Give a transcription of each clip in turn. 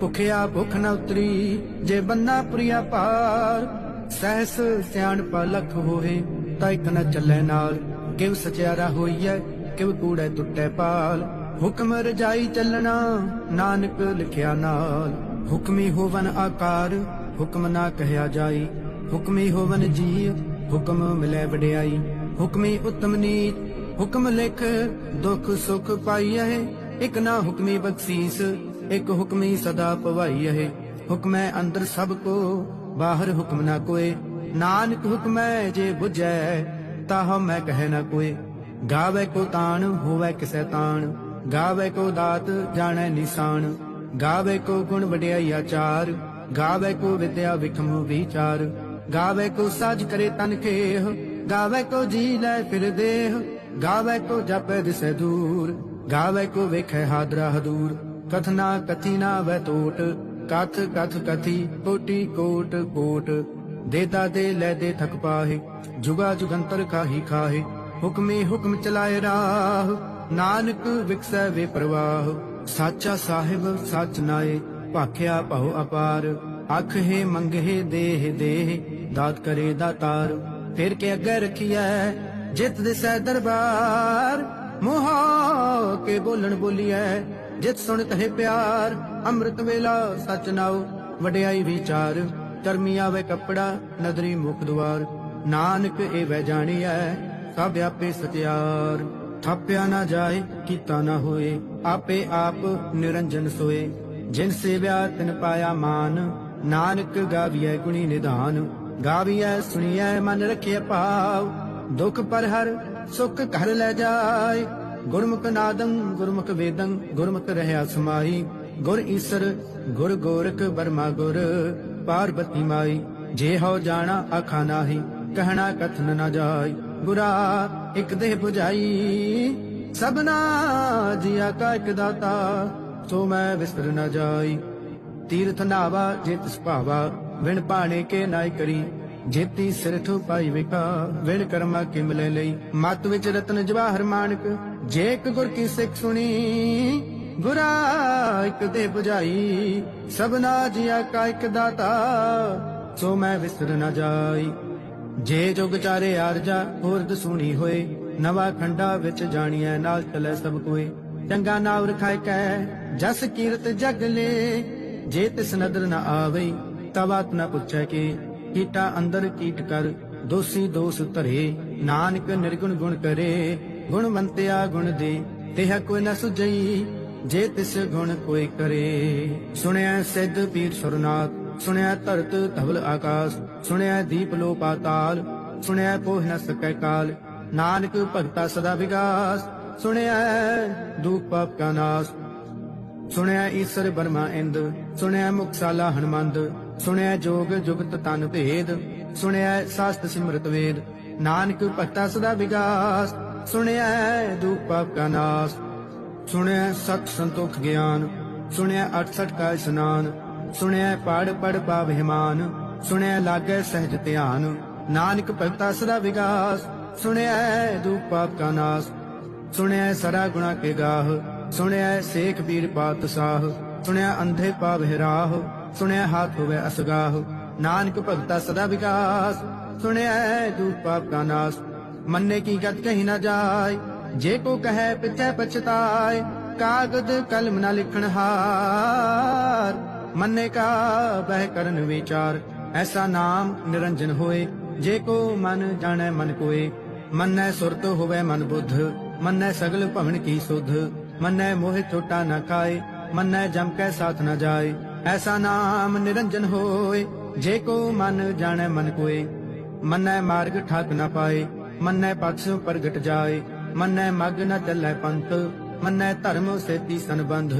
ਭੁਖਿਆ ਭੁਖ ਨ ਉਤਰੀ, ਜੇ ਬੰਨਾ ਪ੍ਰਿਆ ਪਾਰ, ਸਹਿਸ ਸਿਆਣਪਾ ਲਖ ਹੋਏ, ਤਾਂ ਇਕ ਨ ਚੱਲੇ ਨਾਲ। ਕਿਵ ਸਚਿਆਰਾ ਹੋਈਐ ਕਿਵ ਕੂੜੈ ਟੁੱਟੈ ਪਾਲ। ਹੁਕਮ ਰਜਾਈ ਚੱਲਣਾ, ਨਾਨਕ ਲਿਖਿਆ ਨਾਲ। ਹੁਕਮੀ ਹੋਵਨ ਆਕਾਰ, ਹੁਕਮ ਨਾ ਕਹਿਆ ਜਾਈ। ਹੁਕਮੀ ਹੋਵਨ ਜੀ ਹੁਕਮ ਮਿਲੇ ਵਡਿਆਈ। ਹੁਕਮੀ ਉਤਮ ਨੀਤ, ਹੁਕਮ ਲਿਖ, ਦੁਖ ਸੁਖ ਪਾਈਐ। ਇਕ ਨਾ ਹੁਕਮੀ ਬਖਸ਼ੀਸ ਇਕ ਹੁਕਮੀ ਸਦਾ ਪਵਾਈ ਪਵਾਈਐ ਹੁਕਮੈ ਅੰਦਰ ਸਭ ਕੋ, ਬਾਹਰ ਹੁਕਮ ਨਾ ਕੋਏ। ਨਾਨਕ ਹੁਕਮੈ ਜੇ 부ਝੈ ਤਾਹ ਮੈਂ ਕਹਿ ਨਾ ਕੋਏ। ਗਾਵੇ ਕੋ ਤਾਣ, ਹੋਵੇ ਕਿਸੈ ਤਾਣ। ਗਾਵੇ ਕੋ ਦਾਤ, ਜਾਣੈ ਨਿਸ਼ਾਨ। ਗਾਵੇ ਕੋ ਗੁਣ ਵਡਿਆਈ ਆਚਾਰ। ਗਾਵੇ ਕੋ ਵਿਦਿਆ ਵਿਖਮ ਵਿਚਾਰ। ਗਾਵੇ ਕੋ ਸਾਜ ਕਰੇ ਤਨ ਖੇਹ। ਗਾਵੇ ਕੋ ਜੀ ਲੈ ਫਿਰ ਦੇਹ। ਗਾਵੇ ਕੋ ਜਪੈ ਦਿਸੈ ਦੂਰ। ਗਾਵੇ ਕੋ ਵੇਖੈ ਹਾਦਰਾ ਹਦੂਰ। ਕਥਨਾ ਕਥਿਨਾ ਵੈ ਟੋਟ ਕਥ ਕਥ ਕਥੀ, ਕੋਟੀ ਕੋਟ ਕੋਟ। ਦੇਤਾ ਦੇ ਲੈ ਦੇ ਥਕ ਪਾਹੇ, ਜੁਗਾ ਜੁਗੰਤਰ ਖਾਹੀ ਖਾਹੇ। ਹੁਕਮੇ ਹੁਕਮ ਚਲਾਏ ਰਾਹ, ਨਾਨਕ ਵਿਕਸੈ ਵੇ ਪ੍ਰਵਾਹ। ਸਾਚਾ ਸਾਹਿਬ ਸਚ ਨਾਏ, ਭਾਖਿਆ ਭਉ ਅਪਾਰ। ਅਖ ਹੈ ਮੰਗਹਿ ਦੇਹ ਦੇਹ, ਦਾਤ ਕਰੇ ਦਾਤਾਰ ਫਿਰ ਕੇ ਅੱਗੇ ਰਖੀਐ, ਜਿਤ ਦਿਸੈ ਦਰਬਾਰ। ਮੋਹਾ ਕੇ ਬੋਲਣ ਬੋਲੀਐ ਜਿਤ ਸੁਣ ਹੈ ਪਿਆਰ, ਅੰਮ੍ਰਿਤ ਵੇਲਾ ਸਚ ਨਾਉ, ਵਡਿਆਈ ਵਿਚਾਰ ਕਰਮੀ ਆਵੇ ਕੱਪੜਾ, ਨਦਰੀ ਮੁਖ ਦੁਆਰ। ਨਾਨਕ ਇਹ ਵੈ ਜਾਣੀਐ, ਸਭ ਆਪੇ ਸਤਿਆਰ। ਥਾਪਿਆ ਨਾ ਜਾਏ, ਕੀਤਾ ਨਾ ਹੋਏ, ਆਪੇ ਆਪ ਨਿਰੰਜਨ ਸੋਏ। ਜਿਨ ਸੇਵਿਆ, ਤਿਨ ਪਾਇਆ ਮਾਨ, ਨਾਨਕ ਗਾਵੀਐ ਗੁਣੀ ਨਿਧਾਨ। ਗਾਵੀਐ, ਸੁਣੀਐ, ਮਨ ਰਖਿਐ ਭਾਵ, ਦੁਖ ਪਰ ਹਰ ਸੁਖ ਘਰ ਲੈ ਜਾਏ। ਗੁਰਮੁਖ ਨਾਦੰ, ਗੁਰਮੁਖ ਵੇਦੰ, ਗੁਰਮੁਖ ਰਹਿਆ ਸਮਾਈ। ਗੁਰ ਈਸਰ, ਗੁਰ ਗੋਰਖ ਬਰਮਾ ਗੁਰ, ਪਾਰਬਤੀ ਮਾਈ। ਜੇ ਹੋ ਜਾਣਾ, ਆਖਾ ਨਾਹੀ, ਕਹਿਣਾ ਕਥਨ ਨਾ ਜਾਈ। ਗੁਰਾ ਇਕ ਦੇਹ 부ਝਾਈ ਸਭਨਾ ਜੀਆ ਕਾ ਇਕ ਦਾਤਾ, ਸੋ ਮੈਂ ਵਿਸਰ ਨਾ ਜਾਈ। ਤੀਰਥ ਨਾਵਾ ਜਿਤ ਸੁਭਾਵਾ ਵਿਣ ਪਾਣੇ ਕੇ ਨਾਇ ਕਰੀ। ਜੇਤੀ ਸਿਰ ਠੋ ਪਾਈ ਵਿਕਾ ਵਿਣ ਕਰਮਾ ਕਿ ਮਿਲੇ ਲਈ। ਮਤ ਵਿੱਚ ਰਤਨ ਜਵਾਹਰ ਮਾਨਕ, ਜੇ ਇੱਕ ਗੁਰ ਕੀ ਸਿੱਖ ਸੁਣੀ, ਗੁਰਾ ਇੱਕ ਦੇ 부ਝਾਈ ਸਭਨਾ ਜੀਆ ਕਾ ਇੱਕ ਦਾਤਾ, ਸੋ ਮੈਂ ਵਿਸਰ ਨਾ ਜਾਈ। ਜੇ ਜੁਗ ਚਾਰੇ ਆਰਜਾ ਹੋਰਦ ਸੁਣੀ ਹੋਏ। ਨਵਾ ਖੰਡਾ ਵਿੱਚ ਜਾਣੀਐ, ਨਾਲ ਚਲੇ ਸਭ ਕੋਏ। ਚੰਗਾ ਨਾਮ ਰਖਾਇ ਕੈ, ਜਸ ਕੀਰਤ ਜਗ ਲੈ। ਜੇ ਤਿਸ ਨਦਰ ਨਾ ਆਵੇ ਤਵਾਤ ਨਾ ਪੁੱਛੈ ਕਿ। ਕੀਟਾ ਅੰਦਰ ਕੀਟ ਕਰ, ਦੋਸੀ ਦੋਸ ਧਰੇ, ਨਾਨਕ ਨਿਰਗੁਣ ਗੁਣ ਕਰੇ ਗੁਣਵੰਤਿਆ ਗੁਣ ਦੇ ਤਿਹ ਕੋਈ ਨ ਸੁਝਈ, ਜੇ ਤਿਸ ਗੁਣ ਕੋਈ ਕਰੇ। ਸੁਣਿਆ ਸਿੱਧ ਪੀਰ ਸੁਰਨਾਥ, ਸੁਣਿਆ ਧਰਤ ਧਵਲ ਆਕਾਸ, ਸੁਣਿਆ ਦੀਪ ਲੋ ਪਾਤਾਲ ਸੁਣਿਆ ਪੋਹ ਨ ਸਕੈ ਕਾਲ, ਨਾਨਕ ਭਗਤਾ ਸਦਾ ਵਿਗਾਸ, ਸੁਣਿਆ ਦੁਖ ਪਾਪ ਕਾ ਨਾਸ। ਸੁਣਿਆ ਈਸ਼ਰ ਬਰਮਾ ਇੰਦ, ਸੁਣਿਆ ਮੁਕਸਾਲਾ ਹਨਮੰਦ ਸੁਣਿਆ ਜੋਗ ਜੁਗਤ ਤਨ ਭੇਦ, ਸੁਣਿਆ ਸਾਸਤ ਸਿਮਰਤ ਵੇਦ। ਨਾਨਕ ਭਗਤਾ ਸਦਾ ਵਿਗਾਸ, ਸੁਣਿਆ ਦੁਖ ਪਾਪ ਕਾ ਨਾਸ। ਸੁਣਿਆ ਸਤ ਸੰਤੋਖ ਗਿਆਨ, ਸੁਣਿਆ 68 ਕਾ ਇਸਨਾਨ। ਸੁਣਿਆ ਪੜ ਪੜ ਪਾਵ ਹਿਮਾਨ, ਸੁਣਿਆ ਲਾਗੈ ਸਹਿਜ ਧਿਆਨ। ਨਾਨਕ ਭਗਤਾ ਸਦਾ ਵਿਗਾਸ, ਸੁਣਿਆ ਦੁਖ ਪਾਪ ਕਾ ਨਾਸ। ਸੁਣਿਆ ਸਰਾ ਗੁਣਾ ਕੇ ਗਾਹ, ਸੁਣਿਆ ਸੇਖ ਪੀਰ ਪਾਤ ਸਾਹ। ਸੁਣਿਆ ਅੰਧੇ ਪਾਵਹਿ ਰਾਹ। ਸੁਣਿਆ ਹਾਥ ਹੋਵੇ ਅਸਗਾਹ, ਨਾਨਕ ਭਗਤਾ ਸਦਾ ਵਿਕਾਸ, ਸੁਣਿਆ ਦੁਖ ਪਾਪ ਕਾ ਨਾਸ। ਮੰਨੇ ਕੀ ਗਤ ਕਹੀ ਨਾ ਜਾਏ, ਜੇ ਕੋ ਕਹੈ ਪਿਛੈ ਪਛਤਾਏ ਕਾਗਦ ਕਲਮ ਨਾ ਲਿਖਣ ਹਾਰ। ਮੰਨੇ ਕਾ ਬਹਿ ਕਰਨ ਵਿਚਾਰ, ਐਸਾ ਨਾਮ ਨਿਰੰਜਨ ਹੋਏ, ਜੇ ਕੋ ਮਨ ਜਾਣੈ ਮਨ ਕੋਏ। ਮੰਨੈ ਸੁਰਤ ਹੋਵੇ ਮਨ ਬੁੱਧ, ਮੰਨੈ ਸਗਲ ਭਵਨ ਕੀ ਸੁਧ। ਮੰਨੈ ਮੋਹਿ ਛੋਟਾ ਨਾ ਖਾਏ, ਮੰਨੈ ਜਮ ਕੈ ਸਾਥ ਨਾ ਜਾਏ। ਐਸਾ ਨਾਮ ਨਿਰੰਜਨ ਹੋਏ, ਜੇ ਕੋ ਮਨ ਜਾਣੈ ਮਨ ਕੋਏ। ਮੰਨੈ ਮਾਰਗ ਠਾਕ ਨਾ ਪਾਏ, ਮੰਨੈ ਪਛ ਪ੍ਰਗਟ ਜਾਏ। ਮੰਨੈ ਮਗ ਨ ਚੱਲੈ ਪੰਥ, ਮੰਨੈ ਧਰਮ ਸੇਤੀ ਸੰਬੰਧ।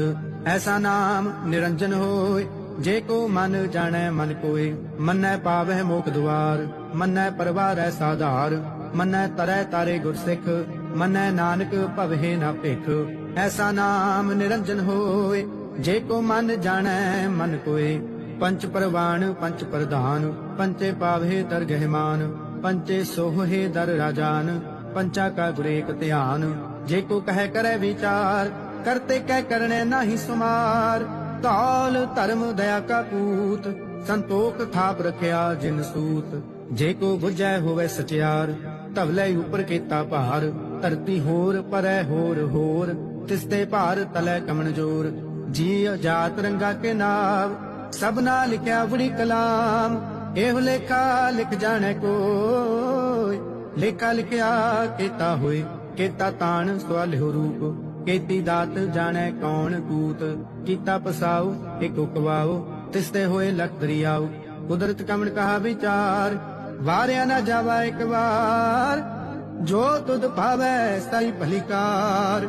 ਐਸਾ ਨਾਮ ਨਿਰੰਜਨ ਹੋਏ, ਜੇ ਕੋ ਮਨ ਜਾਣੈ ਮਨ ਕੋਏ। ਮੰਨੈ ਪਾਵਹਿ ਮੋਖ ਦੁਆਰ, ਮੰਨੈ ਪਰਵਾਰੈ ਸਾਧਾਰ। ਮੰਨੈ ਤਰੈ ਤਾਰੇ ਗੁਰਸਿੱਖ, ਮੰਨੈ ਨਾਨਕ ਭਵਹਿ ਨਾ ਭਿਖ। ਐਸਾ ਨਾਮ ਨਿਰੰਜਨ ਹੋਏ ਜੇ ਕੋ ਮਨ ਜਾਣੈ, ਮਨ ਕੋਏ। ਪੰਚ ਪਰਵਾਨ ਪੰਚ ਪ੍ਰਧਾਨ। ਪੰਚੇ ਪਾਵਹਿ ਦਰਗਹਿਮਾਨ ਪੰਚੇ ਸੋਹੇ ਦਰ ਰਾਜਾਨ। ਪੰਚਾ ਕਾ ਗੁਰੇਕ ਧਿਆਨ। ਜੇ ਕੋ ਕਹਿ ਕਰੈ ਵਿਚਾਰ ਕਰਤੇ ਕਹਿ ਕਰਨੇ ਨਾਹੀ ਸੁਮਾਰ। ਤਾਲ ਧਰਮ ਦਇਆ ਕਾ ਪੂਤ, ਸੰਤੋਖ ਥਾਪ ਰਖਿਆ ਜਿਨ ਸੂਤ। ਜੇ ਕੋ ਬੁਝੈ ਹੋਵੇ ਸਚਿਆਰ, ਧਵਲੇ ਉਪਰ ਕੀਤਾ ਭਾਰ। ਧਰਤੀ ਹੋਰ, ਪਰੈ ਹੋਰ ਹੋਰ। ਤਿਸਤੇ ਭਾਰ ਤਲੇ ਕਮਨ ਜੋਰ। ਜੀ ਜਾਤ ਰੰਗਾ ਕੇ ਨਾਮ ਸਭਨਾ ਲਿਖਿਆ ਬੜੀ ਕਲਾਮ। ਇਹ ਲੇਖਾ ਲਿਖ ਜਾਣੈ ਕੋਈ, ਲੇਖਾ ਲਿਖਿਆ ਕੀਤਾ ਹੋਏ, ਕੀਤਾ ਤਾਣ ਸਵਾਲਿਓ ਰੂਪ। ਕੀਤੀ ਦਾਤ ਜਾਣੈ ਕੌਣ ਕੂਤ, ਕੀਤਾ ਪਸਾਉ ਇਕ ਉਕਵਾਉ ਤਿਸਤੇ ਹੋਏ ਲਖ ਦਰਿਆਉ ਕੁਦਰਤ ਕਮਣ ਕਹਾ ਵਿਚਾਰ, ਵਾਰਿਆ ਨਾ ਜਾਵਾ ਇੱਕ ਵਾਰ। ਜੋ ਤੁਧ ਭਾਵੈ ਸਾਈ ਭਲੀਕਾਰ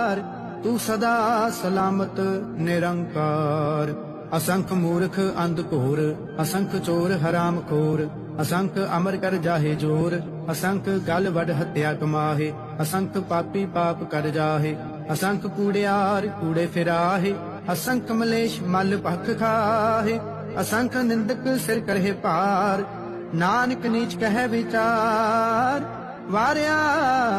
ਤੂੰ ਸਦਾ ਸਲਾਮਤ, ਨਿਰੰਕਾਰ। ਅਸੰਖ ਮੂਰਖ, ਅੰਧ ਘੋਰ, ਅਸੰਖ ਚੋਰ, ਹਰਾਮ ਖੋਰ। ਅਸੰਖ ਅਮਰ ਕਰ ਜਾਹੇ ਜੋਰ, ਅਸੰਖ ਗਲ ਵਡ ਹੱਤਿਆ ਕਮਾਹੇ। ਅਸੰਖ ਪਾਪੀ ਪਾਪ ਕਰ ਜਾਹੇ, ਅਸੰਖ ਕੂੜਿਆਰ ਕੂੜੇ ਫਿਰਾਹੇ। ਅਸੰਖ ਮਲੇਸ਼ ਮਲ ਭਖ ਖਾਹੇ, ਅਸੰਖ ਨਿੰਦਕ ਸਿਰ ਕਰਹਿ ਭਾਰ। ਨਾਨਕ ਨੀਚ ਕਹਿ ਵਿਚਾਰ, ਵਾਰਿਆ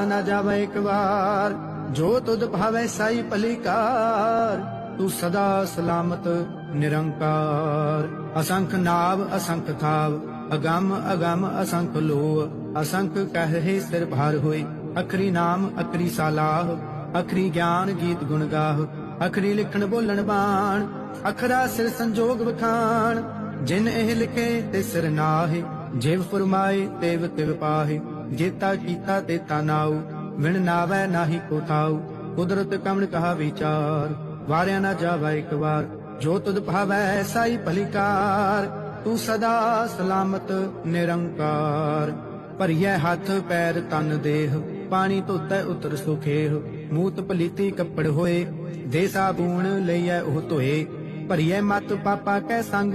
ਨਾ ਜਾਵੇ ਇੱਕ ਵਾਰ। ਜੋ ਤੁਧ ਭਾਵੈ ਸਾਈ ਭਲੀਕਾਰ, ਤੂੰ ਸਦਾ ਸਲਾਮਤ ਨਿਰੰਕਾਰ। ਅਸੰਖ ਨਾਵ, ਅਸੰਖ ਥਾਵ ਅਗੰਮ ਅਗੰਮ, ਅਸੰਖ ਲੋ ਅਸੰਖ ਕਹੇ ਸਿਰ ਭਾਰ ਹੋਏ। ਅਖਰੀ ਨਾਮ, ਅਖਰੀ ਸਾਲਾਹ, ਅਖਰੀ ਗਿਆਨ ਗੀਤ ਗੁਣ ਗਾਹ। ਅਖਰੀ ਲਿਖਣ ਬੋਲਣ ਬਾਣ, ਅਖਰਾ ਸਿਰ ਸੰਜੋਗ ਵਖਾਣ। ਜਿਨ ਇਹ ਲਿਖੇ ਤੇ ਸਿਰ ਨਾਹੇ, ਜਿਵ ਫਰਮਾਏ, ਤੇਵ ਤਿਵ ਪਾਹੇ। ਜੇਤਾ ਕੀਤਾ ਤੇ ਨਾਉ। ਵਿਣ ਨਾਵੈ ਨਾਹੀ ਕੋ ਥਾਉ, ਕੁਦਰਤ ਕਮਣ ਕਹਾ ਵਿਚਾਰ, ਵਾਰਿਆ ਨਾ ਜਾਵੈ ਇੱਕ ਵਾਰ, ਜੋ ਤੁਧ ਭਾਵੈ ਸਾਈ ਭਲੀਕਾਰ, ਤੂੰ ਸਦਾ ਸਲਾਮਤ ਨਿਰੰਕਾਰ। ਭਰੀਐ ਹੱਥ ਪੈਰ ਤਨ ਦੇਹ, ਪਾਣੀ ਧੋਤੈ ਉਤਰ ਸੁਖੇਹ, ਮੂਤ ਪਲੀਤੀ ਕੱਪੜ ਹੋਏ ਦੇ ਸਾਬੂਣ ਲਈਐ ਉਹ ਧੋਏ। ਭਰੀਐ ਮਤ ਪਾਪਾ ਕੈ ਸੰਗ,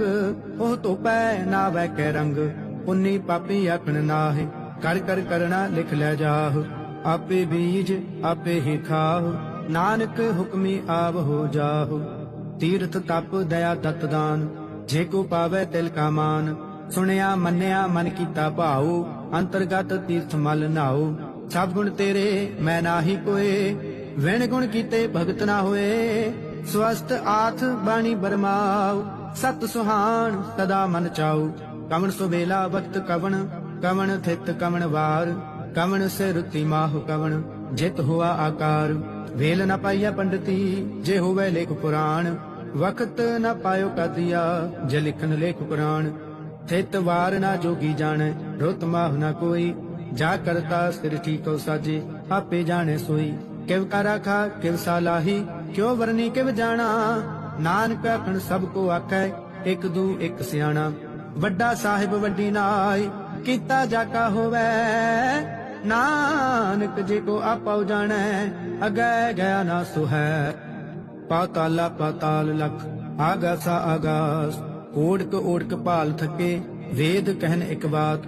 ਉਹ ਧੋਪੈ ਨਾਵੈ ਕੈ ਰੰਗ, ਪੁੰਨੀ ਪਾਪੀ ਆਖਣ ਨਾਹਿ, ਕਰ ਕਰ ਕਰਣਾ ਲਿਖ ਲੈ ਜਾਹ। ਆਪੇ ਬੀਜ, ਆਪੇ ਹੀ ਖਾਹ ਨਾਨਕ ਹੁਕਮੀ ਆਵ ਹੋ ਜਾਹ ਤੀਰਥ ਤਪ, ਦਇਆ ਦਤ ਦਾਨ, ਜੇ ਕੋ ਪਾਵੇ ਤਿਲ ਕਾ ਮਾਨ। ਸੁਣਿਆ, ਮੰਨਿਆ, ਮਨ ਕੀਤਾ ਭਾਉ ਅੰਤਰਗਤ ਤੀਰਥ ਮਲ ਨਾਉ ਸਭ ਗੁਣ ਤੇਰੇ, ਮੈਂ ਨਾਹੀ ਕੋਏ। ਵਿਣ ਗੁਣ ਕੀਤੇ ਭਗਤ ਨਾ ਹੋਏ। ਸਵਸਤ ਆਥ ਬਾਣੀ ਬਰਮਾਉ ਸਤ ਸੁਹਾਣ ਸਦਾ ਮਨ ਚਾਉ ਕਵਣ ਸੁਬੇਲਾ ਵਕਤ ਕਵਣ ਕਵਣ ਥਿਤ ਕਵਣ ਵਾਰ। ਕਵਣ ਸੇ ਰੁਤੀ ਮਾਹੁ ਕਵਣ, ਜਿਤ ਹੁਆ ਆਕਾਰ। ਵੇਲ ਨ ਪਾਈਆ ਪੰਡਤੀ, ਜੇ ਹੋਵੇ ਲੇਖ ਪੁਰਾਣ। ਵਕਤ ਨ ਪਾਇਓ ਕਦਿਆ ਜੇ ਲਿਖਨ ਲੇਖ ਪੁਰਾਣ ਥਿਤ ਵਾਰ ਨਾ ਜੋਗੀ ਜਾਣੈ, ਰੁਤ ਮਾਹੁ ਨ ਕੋਈ। ਜਾ ਕਰਤਾ ਸਿਰ ਠੀਕੋ ਸਾਜੇ, ਆਪੇ ਜਾਣੇ ਸੋਈ। ਕਿਵ ਕਰਾ ਖਾ ਕਿਵ ਸਾਲਾਹੀ ਕਿਉ ਵਰਨੀ ਕਿਵ ਜਾਣਾ। ਨਾਨਕ ਆਖਣ ਸਭ ਕੋ ਆਖੈ, ਇੱਕ ਦੂ ਇੱਕ ਸਿਆਣਾ। ਵੱਡਾ ਸਾਹਿਬ ਵੱਡੀ ਨਾਈ ਕੀਤਾ ਜਾਕਾ ਹੋਵੇ। ਨਾਨਕ ਜੇ ਕੋ ਆਪਉ ਜਾਣੈ, ਅਗੈ ਗਿਆ ਨਾ ਸੁਹੈ। ਪਾਤਾਲਾ ਪਾਤਾਲ ਲਖ, ਆਗਾਸਾ ਆਗਾਸ। ਓੜਕ ਓੜਕ ਭਾਲ ਥਕੇ, ਵੇਦ ਕਹਿਨ ਇੱਕ ਬਾਤ।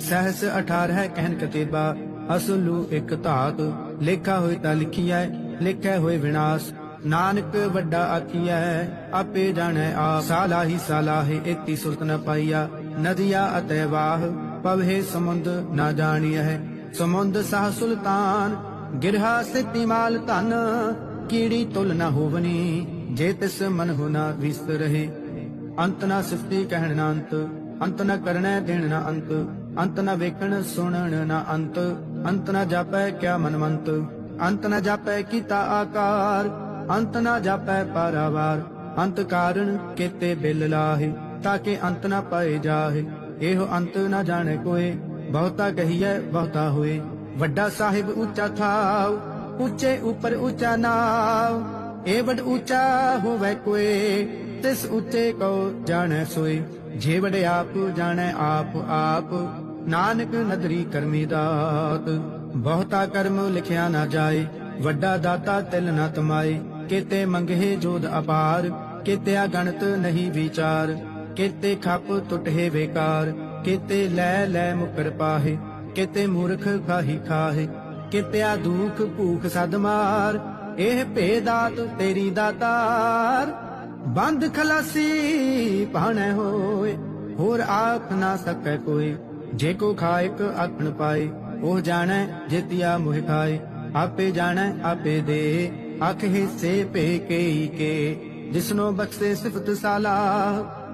ਸਹਸ 18 ਕਹਿਨ ਕਤੇਬਾ, ਅਸਲੂ ਇੱਕ ਧਾਤ। ਲੇਖਾ ਹੋਏ ਤਾਂ ਲਿਖੀਐ, ਲਿਖੈ ਹੋਏ ਵਿਨਾਸ਼। ਨਾਨਕ ਵੱਡਾ ਆਖੀਐ, ਆਪੇ ਜਾਣੈ ਆ ਸਾਲਾਹੀ ਸਾਲਾਹੇ ਇਤੀ ਸੁਰਤ ਨ ਪਾਈਆ, ਨਦੀਆ ਅਤੇ ਵਾਹ। ਪਵਹਿ ਸਮੁੰਦ, ਨਾ ਜਾਣੀਐ ਸਮੁੰਦ ਸਾਹ ਸੁਲਤਾਨ, ਗਿਰਹਾ ਸਿੱਤੀ ਮਾਲ ਧਨ, ਕੀੜੀ ਤੁਲ ਨ ਹੋਵਨੀ, ਜੇ ਤਿਸ ਮਨ ਹੁਨਾ ਵਿਸ ਰਹੇ। ਅੰਤ ਨਾ ਸਿਫਤੀ ਕਹਿਣ ਨਾ ਅੰਤ ਅੰਤ ਨ ਕਰਣੈ ਦੇਣ ਨਾ ਅੰਤ ਅੰਤ ਨ ਵੇਖਣ ਸੁਣਨ ਨਾ ਅੰਤ ਅੰਤ ਨਾ ਜਾਪੈ ਕਿਆ ਮਨਮੰਤ ਅੰਤ ਨਾ ਜਾਪੈ ਕੀਤਾ ਆਕਾਰ, ਅੰਤ ਨਾ ਜਾਪੈ ਪਾਰਾਵਾਰ, ਅੰਤ ਕਾਰਨ ਕੇਤੇ ਬਿਲ ਲਾਹੇ, ਤਾਂ ਕਿ ਅੰਤ ਨਾ ਪਾਏ ਜਾਹੇ, ਇਹੋ ਅੰਤ ਨਾ ਜਾਣੇ ਕੋਏ। ਬਹੁਤਾ ਕਹੀਐ, ਬਹੁਤਾ ਹੋਏ। ਵੱਡਾ ਸਾਹਿਬ ਉੱਚਾ ਥਾਉ, ਉੱਚੇ ਉੱਪਰ ਉੱਚਾ ਨਾਉ। ਇਹ ਵੱਡ ਉੱਚਾ ਹੋਵੇ ਕੋਏ, ਤਿਸ ਉੱਚੇ ਕੋ ਜਾਣੈ ਸੋਏ। ਜੇ ਵਡ ਆਪ ਜਾਣੈ, ਆਪ ਆਪ, ਨਾਨਕ ਨਦਰੀ ਕਰਮੀ ਦਾਤ। ਬਹੁਤਾ ਕਰਮ ਲਿਖਿਆ ਨਾ ਜਾਏ, ਵੱਡਾ ਦਾਤਾ ਤਿਲ ਨਾ ਤਮਾਏ। ਕਿਤੇ ਮੰਗੇ ਜੋਦ ਅਪਾਰ ਕਿਤੇ ਗਣਤ ਨਹੀਂ ਵਿਚਾਰ। ਕਿਤੇ ਖੱਪ ਟੁੱਟੇ ਵੇਕਾਰ ਕਿਤੇ ਲੈ ਲੈ ਮੁਕਰ ਪਾਹੇ, ਕਿਤੇ ਮੂਰਖ ਖਾਹੀ ਖਾਹੇ, ਕਿਤਿਆ ਦੁਖ ਭੂਖ ਸਦ ਮਾਰ, ਇਹ ਭੇਦਾਤ ਤੇਰੀ ਦਾਤਾਰ। ਬੰਦ ਖਲਾਸੀ ਪਾਣੈ ਹੋਏ, ਹੋਰ ਆਖ ਨਾ ਸਕੈ ਕੋਈ, ਜੇ ਕੋ ਖਾਇਕ ਆਖਣ ਪਾਏ, ਉਹ ਜਾਣੈ ਜਿਤਿਆ ਮੁਹਿ ਖਾਏ, ਆਪੇ ਜਾਣੈ, ਆਪੇ ਦੇ ਅਖ ਹਿੱਸੇ ਪੇ ਕੇਈ ਕੇ, ਜਿਸਨੋ ਬਖਸ਼ੇ ਸਿਫਤ ਸਾਲਾ।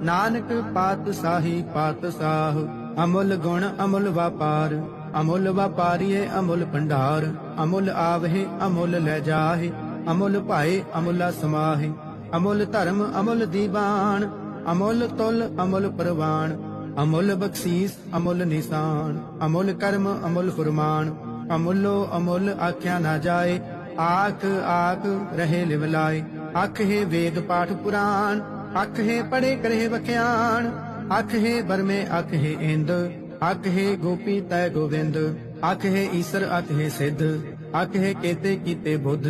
ਨਾਨਕ ਪਾਤ ਸਾਹੀ ਪਾਤ ਸਾਹ, ਅਮੁੱਲ ਗੁਣ ਅਮੁੱਲ ਵਪਾਰ, ਅਮੁੱਲ ਵਪਾਰੀਏ ਅਮੁੱਲ ਭੰਡਾਰ, ਅਮੁੱਲ ਆਵਹਿ ਅਮੁੱਲ ਲੈ ਜਾਹੇ, ਅਮੁੱਲ ਭਾਏ ਅਮੁੱਲਾ ਸਮਾਹੇ, ਅਮੁੱਲ ਧਰਮ ਅਮੁੱਲ ਦੀਵਾਨ, ਅਮੁੱਲ ਤੁਲ ਅਮੁੱਲ ਪ੍ਰਵਾਨ, ਅਮੁੱਲ ਬਖਸ਼ੀਸ ਅਮੁੱਲ ਨਿਸ਼ਾਨ, ਅਮੁੱਲ ਕਰਮ ਅਮੁੱਲ ਫਰਮਾਨ, ਅਮੁੱਲੋ ਅਮੁੱਲ ਆਖਿਆ ਨਾ ਜਾਏ, ਆਖ ਆਖ ਰਹੇ ਲਿਵਲਾਏ ਅੱਖ ਹੈ ਵੇਦ ਪਾਠ ਪੁਰਾਣ ਅੱਖ ਪੜੇ ਕਰੇ ਵਖਿਆਣ ਅੱਖ ਹੈ ਬਰਮੇ ਅੱਖ ਇੰਦ ਅੱਖ ਗੋਪੀ ਤੈ ਗੋਵਿੰਦ ਅੱਖ ਈਸ਼ਰ ਅੱਖ ਹੈ ਸਿੱਧ ਅੱਖ ਕੇਤੇ ਕੀਤੇ ਬੁੱਧ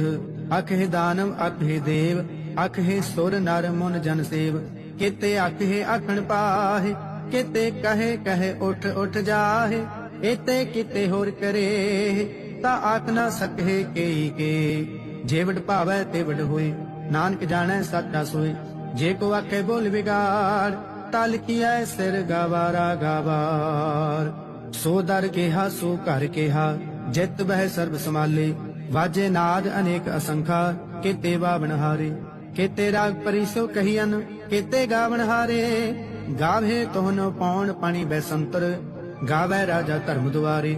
ਅੱਖ ਦਾਨਵ ਅੱਖ ਦੇਵ ਅੱਖ ਸੁਰ ਨਰ ਮਨ ਜਨ ਸੇਵ ਕਿਤੇ ਅੱਖ ਹੈ ਆਖਣ ਪਾਹੇ ਕਿਤੇ ਕਹੇ ਕਹੇ ਉਠ ਉਠ ਜਾਹੇ ਇਤੇ ਕਿਤੇ ਹੋਰ ਕਰੇ ਤਾਂ ਆਖ ਨਾ ਸਕੇ ਕੇਈ ਕੇ ਜੇ ਭਾਵੈ ਤੇ ਹੋਏ ਨਾਨਕ ਜਾਣੈ ਸੱਚਾ ਸੋਏ ਜੇ ਕੋ ਆਖੇ ਬੋਲ ਵਿਗਾੜ, ਤਲ ਕੀਐ ਸਿਰ ਗਵਾਰਾ ਗਵਾਰ। ਸੋ ਦਰ ਕਿਹਾ, ਸੋ ਘਰ ਕਿਹਾ, ਜਿਤ ਬਹਿ ਸਰਬ ਸਮਾਲੇ ਵਾਜੇ ਨਾਦ ਅਨੇਕ ਅਸੰਖਾ ਕਿਤੇ ਬਾਵਣ ਹਾਰੇ। ਕਿਤੇ ਰਾਗ ਪਰਿਸੋ ਕਹੀਨ ਕਿਤੇ ਗਾਵਣ ਹਾਰੇ। ਗਾਵੇ ਤੋਹਨ ਪੌਣ ਪਾਣੀ ਬੈਸੰਤਰ ਗਾਵੇ ਰਾਜਾ ਧਰਮ ਦੁਆਰੇ।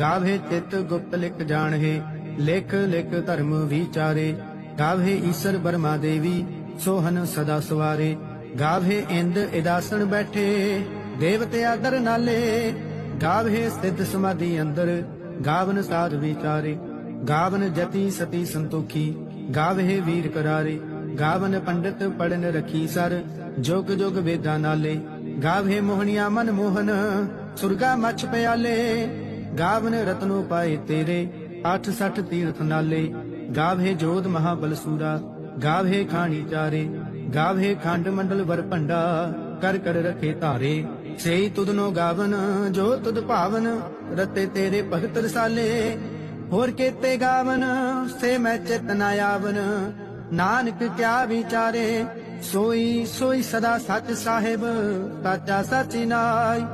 ਗਾਵੇ ਚਿਤ ਗੁਪਤ ਲਿਖ ਜਾਣਹੇ, ਲਿਖ ਲਿਖ ਧਰਮ ਵਿਚਾਰੇ। ਗਾਵੇ ਈਸ਼ਰ ਬਰਮਾ ਦੇਵੀ ਸੋਹਨ ਸਦਾ ਸਵਾਰੇ, ਗਾਵੇ ਇੰਦ ਇਦਾਸਣ ਬੈਠੇ, ਦੇਵਤੇ ਆਦਰ ਨਾਲੇ, ਗਾਵੇ ਸਿੱਧ ਸਮਾਧੀ ਅੰਦਰ, ਗਾਵਨ ਸਾਧ ਵਿਚਾਰੇ, ਗਾਵਨ ਜਤੀ ਸਤੀ ਸੰਤੋਖੀ, ਗਾਵੇ ਵੀਰ ਕਰਾਰੇ, ਗਾਵਨ ਪੰਡਿਤ ਪੜਨ ਰਖੀ ਸਰ, ਜੁਗ ਜੋਗ ਵੇਦਾਂ ਨਾਲੇ, ਗਾਵੇ ਮੋਹਣੀਆਂ ਮਨ ਮੋਹਨ, ਸੁਰਗਾ ਮਛ ਪਿਆਲੇ, ਗਾਵਨ ਰਤਨੋ ਪਾਏ ਤੇਰੇ 860 ਤੀਰਥ ਨਾਲੇ, ਗਾਵੇ ਜੋਧ ਮਹਾਬਲ ਸੂਰਾ ਗਾਵੇ ਖਾਣੀ ਚਾਰੇ ਗਾਵੇ ਖੰਡ ਮੰਡਲ ਵਰ ਭੰਡਾ, ਕਰ ਕਰ ਰਖੇ ਧਾਰੇ। ਸੇਈ ਤੁਧਨੋ ਗਾਵਨ, ਜੋ ਤੁਧ ਭਾਵਨ, ਰਤੇ ਤੇਰੇ ਭਗਤ ਰਸਾਲੇ। ਹੋਰ ਕੀਤੇ ਗਾਵਨ, ਸੇ ਮੈਂ ਚਿਤ ਨਾ ਆਵਨ। ਨਾਨਕ ਕਿਆ ਵਿਚਾਰੇ, ਸੋਈ ਸੋਈ ਸਦਾ ਸੱਚ ਸਾਹਿਬ, ਸਾਚਾ ਸੱਚੀ ਨਾਈ।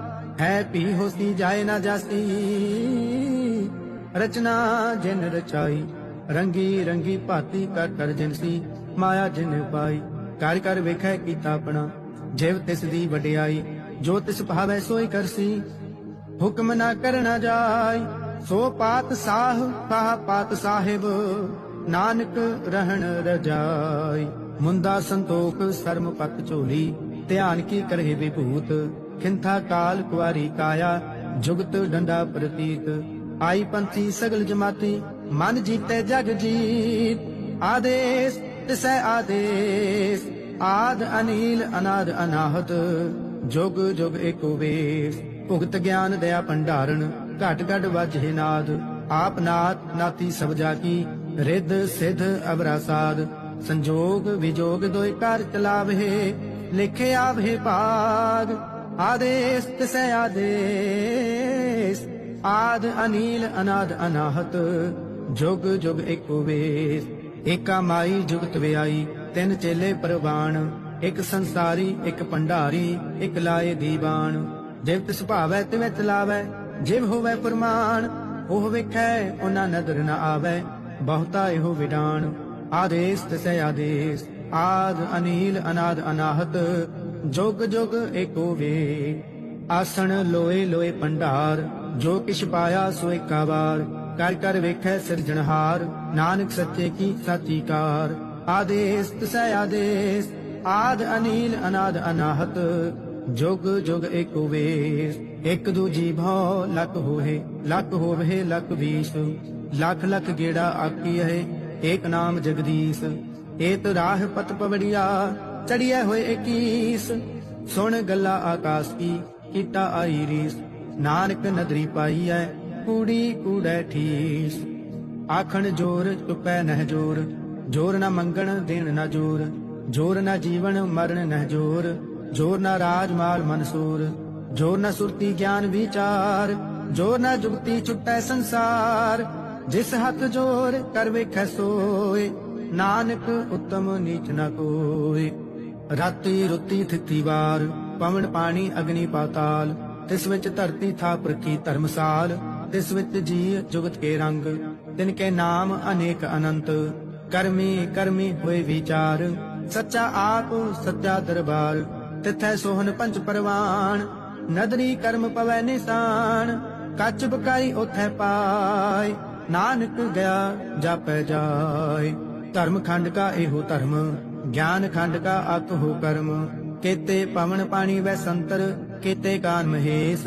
ਹੈ ਪੀ ਹੋਸੀ ਜਾਏ ਨਾ ਜਾਸੀ, ਰਚਨਾ ਜਿਨ ਰਚਾਈ। ਰੰਗੀ ਰੰਗੀ ਭਾਤੀ ਕਰ ਕਰ ਜਿਨਸੀ ਮਾਇਆ ਜਿਨ ਪਾਈ। ਕਰ ਕਰ ਵੇਖੈ ਕੀਤਾ ਆਪਣਾ, ਜਿਵ ਤਿਸ ਦੀ ਵਡਿਆਈ, ਜੋ ਤਿਸ ਭਾਵੈ ਸੋਈ ਕਰਸੀ ਹੁਕਮ ਨਾ ਕਰਨਾ ਜਾਏ ਸੋ ਪਾਤ ਸਾਹ ਕਾ ਪਾਤ ਸਾਹਿਬ, ਨਾਨਕ ਰਹਿਣ ਰਜਾਈ। ਮੁੰਦਾ ਸੰਤੋਖ ਸਰਮ ਪਤ ਝੋਲੀ, ਧਿਆਨ ਕੀ ਕਰਹਿ ਵਿਭੂਤ। ਖਿੰਥਾ ਕਾਲ ਕੁਵਾਰੀ ਕਾਇਆ, ਜੁਗਤ ਡੰਡਾ ਪ੍ਰਤੀਤ। ਆਈ ਪੰਥੀ ਸਗਲ ਜਮਾਤੀ ਮਨ ਜੀਤੇ ਜਗ ਜੀਤ, ਆਦੇਸ ਤਿਸੈ ਆਦੇਸ, ਆਦ ਅਨੀਲ, ਅਨਾਦ ਅਨਾਹਤ, ਜੁਗ ਜੁਗ ਏਕੋ ਵੇਸ। ਭੁਗਤ ਗਿਆਨ ਦਇਆ ਭੰਡਾਰਨ, ਘਟ ਘਟ ਵਜਹਿ ਨਾਦ। ਆਪ ਨਾਥ, ਨਾਤੀ ਸਭ ਜਾ ਕੀ ਰਿੱਧ, ਸਿਧ ਅਵਰਾਸਾਦ ਸੰਜੋਗ ਵਿਜੋਗ ਦੋਇ ਕਰ ਚਲਾਵੇ, ਲਿਖੇ ਆਵੇ ਭਾਗ। ਆਦੇਸ ਤਿਸੈ ਆਦੇਸ, ਆਦ ਅਨੀਲ, ਅਨਾਦ ਅਨਾਹਤ ਜੁਗ ਜੁਗ ਏਕੋ ਵੇਸ ਏਕਾ ਮਾਈ ਜੁਗਤ ਵਿਆਈ, ਤਿੰਨ ਚੇਲੇ ਪ੍ਰਵਾਨ, ਇੱਕ ਸੰਸਾਰੀ, ਇੱਕ ਭੰਡਾਰੀ, ਇੱਕ ਲਾਏ ਦੀਵਾਨ। ਜਿਵ ਤਿਸ ਭਾਵੈ ਤਿਵੇਂ ਚਲਾਵੈ, ਜਿਵ ਹੋਵੇ ਫਰਮਾਨ ਉਹ ਵੇਖੈ, ਉਹਨਾਂ ਨਦਰ ਨ ਆਵੈ, ਬਹੁਤਾ ਇਹੋ ਵਿਡਾਨ। ਆਦੇਸ ਤਿਸੈ ਆਦੇਸ, ਆਦ ਅਨੀਲ ਅਨਾਦ ਅਨਾਹਤ, ਜੁਗ ਜੁਗ ਏਕੋ ਵੇ ਆਸਣ ਲੋਏ ਲੋਏ ਭੰਡਾਰ, ਜੋ ਕਿਛ ਪਾਇਆ ਸੋ ਏਕਾ ਵਾਰ ਕਰ ਕਰ ਵੇਖੈ ਸਿਰਜਣਹਾਰ ਨਾਨਕ ਸੱਚੇ ਕੀ ਸਾਚੀ ਕਾਰ ਆਦੇਸ ਤਿਸੈ ਆਦੇਸ ਆਦ ਅਨੀਲ, ਅਨਾਦ ਅਨਾਹਤ। ਜੁਗ ਜੁਗ ਏਕ ਵੇਸ, ਇੱਕ ਦੂਜੀ ਭਉ ਲਖ ਹੋਏ ਲਖ ਹੋਵੇ ਲਕ ਵੀਸ। ਲੱਖ ਲੱਖ ਗੇੜਾ ਆਕੀ ਹੈ ਏਕ ਨਾਮ ਜਗਦੀਸ਼। ਏਤ ਰਾਹ ਪਤ ਪਵੜਿਆ ਚੜਿਆ ਹੋਏ 21 ਸੁਣ ਗੱਲਾਂ ਆਕਾਸ਼ ਕੀ, ਕੀਤਾ ਆਈ ਰੀਸ। ਨਾਨਕ ਨਦਰੀ ਪਾਈ ਐ ਕੂੜੀ ਕੂੜੈ ਠੀਸ। ਆਖਣ ਜੋਰ, ਚੁਪੈ ਨਹਿ ਜੋਰ। ਜੋਰ ਨਾ ਮੰਗਣ, ਦੇਣ ਨਾ ਜੋਰ। ਜੋਰ ਨਾ ਜੀਵਨ, ਮਰਨ ਨਹਿ ਜੋਰ। ਜੋਰ ਨਾ ਰਾਜ, ਮਾਲ, ਮਨਸੂਰ। ਜੋਰ ਨਾ ਸੁਰਤੀ, ਗਿਆਨ, ਵਿਚਾਰ। ਜੋਰ ਨਾ ਜੁਗਤੀ ਛੁਟੈ ਸੰਸਾਰ। ਜਿਸ ਹੱਥ ਜੋਰ, ਕਰ ਵੇਖੈ ਸੋਏ। ਨਾਨਕ ਉਤਮ ਨੀਚ ਨਾ ਕੋਏ। ਰਾਤੀ ਰੁੱਤੀ ਥਿੱਤੀ ਵਾਰ। ਪਵਨ ਪਾਣੀ, ਅਗਨੀ ਪਾਤਾਲ। ਤਿਸ ਵਿੱਚ ਧਰਤੀ ਥਾ ਪ੍ਰਕੀ ਧਰਮਸਾਲ। ਤਿਸ ਜੀ ਜੁਗਤ ਕੇ ਰੰਗ, ਤਿਨ ਕੇ ਨਾਮ ਅਨੇਕ ਅਨੰਤ। ਕਰਮੀ ਕਰਮੀ ਹੋਏ ਵਿਚਾਰ, ਸੱਚਾ ਆਪ ਸੱਚਾ ਦਰਬਾਰ। ਤਿਥੈ ਸੋਹਨ ਪੰਜ ਪਰਵਾਨ, ਨਦਰੀ ਕਰਮ ਪਵੈ ਨਿਸ਼ਾਨ। ਕੱਚ ਬਕਾਈ ਉਥੈ ਪਾਏ ਨਾਨਕ ਗਿਆ ਜਾਪੈ ਜਾਏ ਧਰਮ ਖੰਡ ਕਾ ਇਹੋ ਧਰਮ, ਗਿਆਨ ਖੰਡ ਕਾ ਅਕ ਹੋ ਕਰਮ। ਕੇਤੇ ਪਵਨ ਪਾਣੀ ਵੈ ਸੰਤਰ, ਕੇਤੇ ਕਾਨ ਮਹੇਸ਼।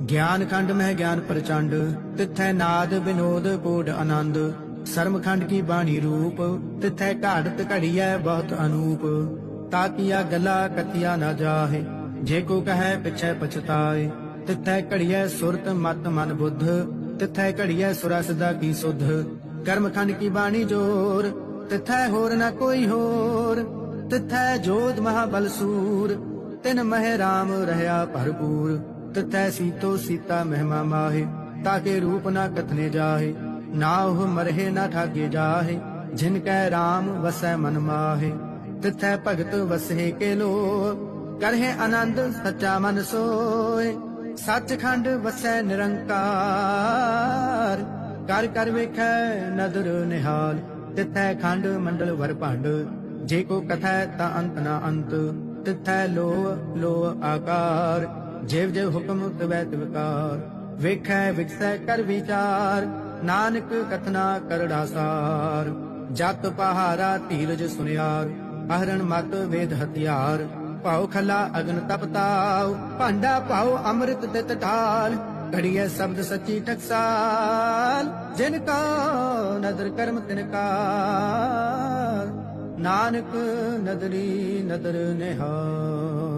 ਗਿਆਨ ਖੰਡ ਮਹਿ ਗਿਆਨ ਪ੍ਰਚੰਡ ਤਿਥੈ ਨਾਦ ਵਿਨੋਦ ਕੋਡ ਆਨੰਦ ਸਰਮ ਖੰਡ ਕੀ ਬਾਣੀ ਰੂਪ ਤਿਥੈ ਘਾੜਤ ਘੜੀਐ ਬਹੁਤ ਅਨੂਪ ਤਾਕੀਆ ਗਲਾ ਕਤਿਆ ਨਾ ਜਾਹੇ ਜੇ ਕੋ ਕਹੈ ਪਿਛੈ ਪਛਤਾਏ ਤਿਥੈ ਘੜੀਐ ਸੁਰਤ ਮਤ ਮਨ ਬੁੱਧ ਤਿਥੈ ਘੜੀਐ ਸੁਰਸ ਦਾ ਕੀ ਸੁਧ ਕਰਮ ਖੰਡ ਕੀ ਬਾਣੀ ਜੋਰ ਤਿਥੈ ਹੋਰ ਨਾ ਕੋਈ ਹੋਰ ਤਿਥੈ ਜੋਧ ਮਹਾਬਲ ਸੂਰ ਤਿਨ ਮਹਿ ਰਾਮ ਰਹਾ ਭਰਪੂਰ ਤਿਥੈ ਸੀਤੋ ਸੀਤਾ ਮਹਿਮਾ ਮਾਹੇ, ਤਾਕੇ ਰੂਪ ਨਾ ਕਥਨੇ ਜਾਹੇ, ਨਾ ਉਹ ਮਰਹਿ ਨਾ ਠਾਗੇ ਜਾਹੇ, ਜਿਨ ਕੈ ਰਾਮ ਵਸੈ ਮਨ ਮਾਹੇ। ਤਿਥੈ ਭਗਤ ਵਸਹਿ ਕੇ ਲੋ ਕਰਹਿ ਆਨੰਦ ਸੱਚਾ ਮਨ ਸੋਏ। ਸੱਚਖੰਡ ਵਸੈ ਨਿਰੰਕਾਰ, ਕਰ ਕਰ ਵੇਖੈ ਨਦਰ ਨਿਹਾਲ। ਤਿਥੈ ਖੰਡ ਮੰਡਲ ਵਰ ਭੰਡ, ਜੇ ਕੋ ਕਥੈ ਤਾ ਅੰਤ ਨਾ ਅੰਤ। ਤਿਥੈ ਲੋ ਲੋ ਆਕਾਰ ਜਿਵ ਜਿਵ ਹੁਕਮ ਤਵੈ ਤਿਵਕਾਰ ਵੇਖੈ ਵਿਖਸੈ ਕਰ ਵਿਚਾਰ, ਨਾਨਕ ਕਥਨਾ ਕਰੜਾ ਸਾਰ। ਜਤ ਪਹਾਰਾ ਧੀਰਜ ਸੁਨਿਆਰ, ਅਹਰਣ ਮਤ ਵੇਦ ਹਥਿਆਰ। ਭਾਉ ਖਲਾ ਅਗਨ ਤਪਤਾਉ ਭਾਂਡਾ ਭਾਉ ਅੰਮ੍ਰਿਤ ਤਿਤ ਢਾਲ। ਘੜੀਐ ਸ਼ਬਦ ਸੱਚੀ ਟਕਸਾਲ ਜਿਨ ਕਾ ਨਦਰ ਕਰਮ ਤਿਨ ਕਾ ਨਾਨਕ ਨਦਰੀ ਨਦਰ ਨਿਹਾਲ।